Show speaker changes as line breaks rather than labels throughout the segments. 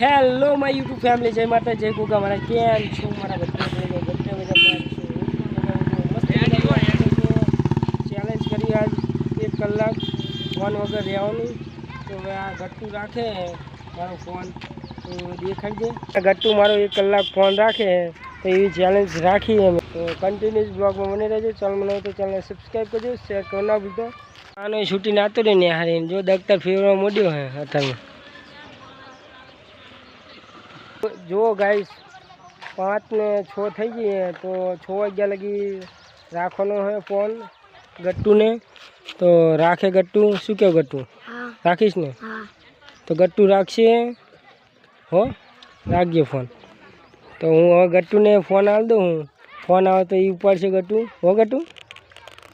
Hello my YouTube family જય માતા જય ગોગા મારા. કેમ છો મારા ચેલેન્જ કરી આજ એક કલાક. ફોન વગર રહેવાનું. તો હવે આ ગટ્ટુ રાખે. મારો ફોન તો દેખાડજે આ ગટ્ટુ મારો એક કલાક ફોન રાખે. તો એવી ચેલેન્જ રાખી અમે. તો કન્ટિન્યુઅસ બ્લોગમાં બની રહેજો. ચાલ મને તો ચેનલ સબસ્ક્રાઈબ કરજો. શેર કરો ના ભૂલતો. આનો છૂટી નાતો રહે ને હારીને જો દગતા ફેરવા મોડ્યો હે અત્યારમાં જો ગાઈસ પાંચ ને છ થઈ ગઈ તો છ વાગ્યા લગી રાખવાનો હોય ફોન ગટ્ટુને તો રાખે ગટ્ટુ શું કેવું ગટ્ટુ
હા
રાખીશ ને
હા
તો ગટ્ટુ રાખશે હો રાખજે ફોન તો હું હવે ગટ્ટુને ફોન આલ દઉં હું ફોન આવે તો એ ઉપાડશે ગટ્ટુ હો ગટ્ટુ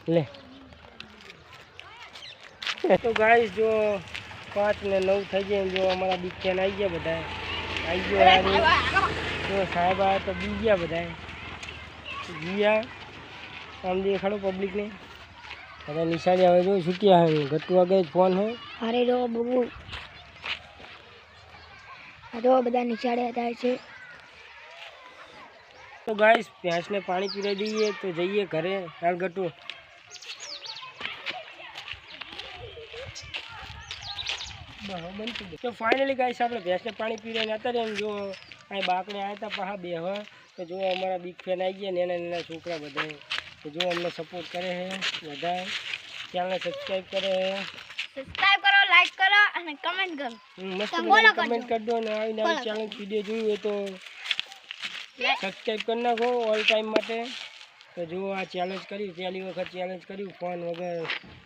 લે તો ગાઈસ જો પાંચ ને નવ થઈ જાય જો અમારા બિગ ફેન આવી ગયા બધા આવી ગયો યાર તો સાહેબ આ તો બી ગયા બધા ગયા આમ દેખાડો પબ્લિકને બધા નિશાળી આવે જો છૂટી આવે ગટ્ટુ આગળ જ ફોન હોય
અરે રો બબુ. આ તો બધા નિશાળે થાય છે.
તો ગાઈસ ભેંસને પાણી પીરાઈ દઈએ તો જઈએ ઘરે. હાલ તો ફાઇનલી ગાઈસ આપણે ભેંસને પાણી પીરાઈને અત્યારે એમ જો અહીં બાકડે આવ્યા હતા પાહા બેહવા તો જો અમારા બિગ ફેન આવી ગયા નાના નાના છોકરા બધા. તો જો અમને સપોર્ટ કરે છે બધા ચેનલને સબસ્ક્રાઈબ કરે છે
સબસ્ક્રાઇબ કરો લાઈક કરો અને કમેન્ટ કરો.
મસ્ત કમેન્ટ કરી દો અને આવી નવી. ચેનલ વીડિયો જોયું હોય તો સબસ્ક્રાઈબ કરી નાખો ઓલ ટાઈમ માટે. તો જુઓ આ ચેલેન્જ કર્યું પહેલી વખત ચેલેન્જ કર્યું ફોન વગર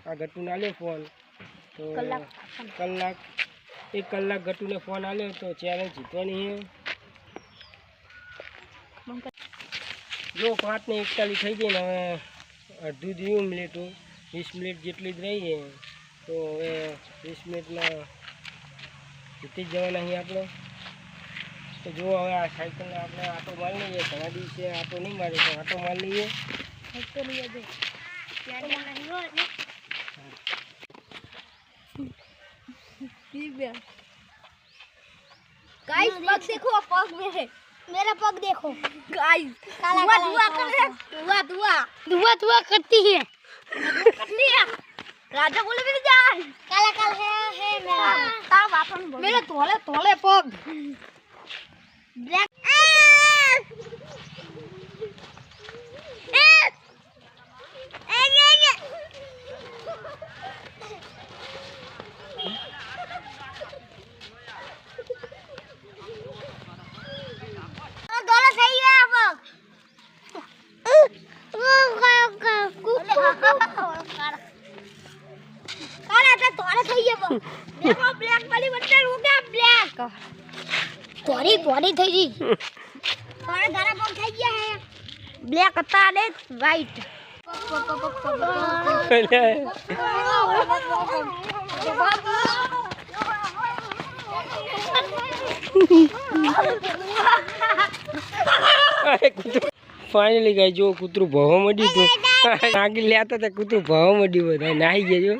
આ ઘટું ના લે ફોન તો
કલાક.
કલાક એક કલાક ગટુને ફોન આવ્યો તો ચેલેન્જ જીતવાની છે જો પાંચ ને એકતાલીસ થઈ ગઈ ને હવે અડધું થયું મિનિટું વીસ મિનિટ જેટલી જ રહી છે તો હવે વીસ મિનિટમાં જીતી જ જવાના અહીં આપણે. તો જો હવે આ સાયકલ આપણે આટો મારી લઈએ. ઘણા દિવસે આટો નહીં મારે તો આટો મારી લઈએ.
गाइस पग देखो पग मेरे मेरा पग देखो गाइस काला काला धुआ कर धुआ धुआ धुआ धुआ करती है करती है राजा बोले मेरे जान काला काला है है मेरा ता वापन बोल मेरे तोले तोले पग ब्लैक દેખો. બ્લેક વાળી બટન હું બ્લેક તોરી તોરી થઈ ગઈ. તોરે તારા પગ થઈ ગયા હે? બ્લેક હતા ને વ્હાઈટ
ફાઇનલી ગાય જો કૂતરું ભવા મળ્યું હતું આગળ લેતા હતા કૂતરું ભવા મળ્યું બધા નાહી ગયા જો.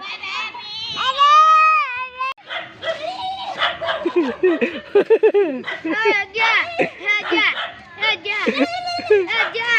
Head jack! head jack! head jack! head yeah.